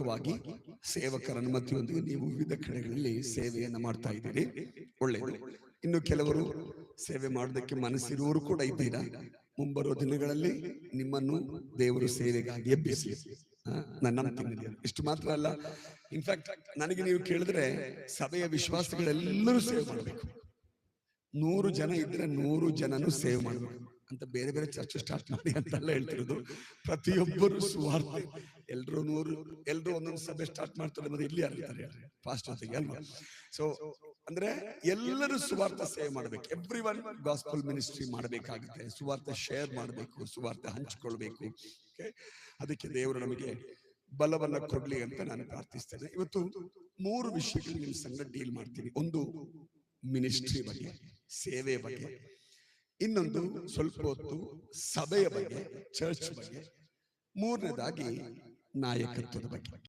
ತ್ವರಿತವಾಗಿ ಸೇವಕರ ಅನುಮತಿಯೊಂದಿಗೆ ನೀವು ವಿವಿಧ ಕಡೆಗಳಲ್ಲಿ ಸೇವೆಯನ್ನು ಮಾಡ್ತಾ ಇದ್ದೀರಿ. ಒಳ್ಳೆಯದು. ಇನ್ನು ಕೆಲವರು ಸೇವೆ ಮಾಡೋದಕ್ಕೆ ಮನಸ್ಸಿರುವವರು ಕೂಡ ಇದ್ದೀರಾ? ಮುಂಬರುವ ದಿನಗಳಲ್ಲಿ ನಿಮ್ಮನ್ನು ದೇವರು ಸೇವೆಗಾಗಿ ಎಬ್ಬಿಸಿ. ನನ್ನ ಇಷ್ಟು ಮಾತ್ರ ಅಲ್ಲ. ಇನ್ಫ್ಯಾಕ್ಟ್ ನನಗೆ ನೀವು ಕೇಳಿದ್ರೆ ಸಭೆಯ ವಿಶ್ವಾಸಗಳೆಲ್ಲರೂ ಸೇವೆ ಮಾಡಬೇಕು. ನೂರು ಜನ ಇದ್ರೆ ನೂರು ಜನನು ಸೇವ್ ಮಾಡಬೇಕು. ಅಂತ ಬೇರೆ ಬೇರೆ ಚರ್ಚೆ ಸ್ಟಾರ್ಟ್ ಮಾಡಿ ಅಂತೆಲ್ಲ ಹೇಳ್ತಿರೋದು. ಪ್ರತಿಯೊಬ್ಬರು ಸುವಾರ್ತೆ. ಎಲ್ರು ನೂರು, ಎಲ್ರು ಒಂದೊಂದು ಸಭೆ ಸ್ಟಾರ್ಟ್ ಮಾಡ್ತಾರೆ ಮತ್ತೆ ಇಲ್ಲಿ ಯಾರಿದ್ದಾರೆ ಫಾಸ್ಟ್ ಜೊತೆಗೆ, ಅಲ್ವಾ? ಸೊ ಅಂದ್ರೆ ಎಲ್ಲರೂ ಸುವಾರ್ಥ ಸೇವೆ ಮಾಡ್ಬೇಕು. ಎವ್ರಿ ಒನ್ ಗಾಸ್ಪಲ್ ಮಿನಿಸ್ಟ್ರಿ ಮಾಡಬೇಕಾಗುತ್ತೆ. ಸುವಾರ್ಥ ಶೇರ್ ಮಾಡಬೇಕು ಸುವಾರ್ಥ ಹಂಚಿಕೊಳ್ಬೇಕು? ಅದಕ್ಕೆ ದೇವರು ನಮಗೆ ಬಲವನ್ನ ಕೊಡ್ಲಿ ಅಂತ ನಾನು ಪ್ರಾರ್ಥಿಸ್ತೇನೆ. ಇವತ್ತು ಮೂರು ವಿಷಯಗಳು ನಿಮ್ಮ ಸಂಗ ಡೀಲ್ ಮಾಡ್ತೀನಿ. ಒಂದು ಮಿನಿಸ್ಟ್ರಿ ಬಗ್ಗೆ, ಸೇವೆ ಬಗ್ಗೆ. ಇನ್ನೊಂದು, ಸ್ವಲ್ಪ ಹೊತ್ತು ಸಭೆಯ ಬಗ್ಗೆ ಚರ್ಚ್ ಬಗ್ಗೆ. ಮೂರನೇದಾಗಿ ನಾಯಕತ್ವದ ಬಗ್ಗೆ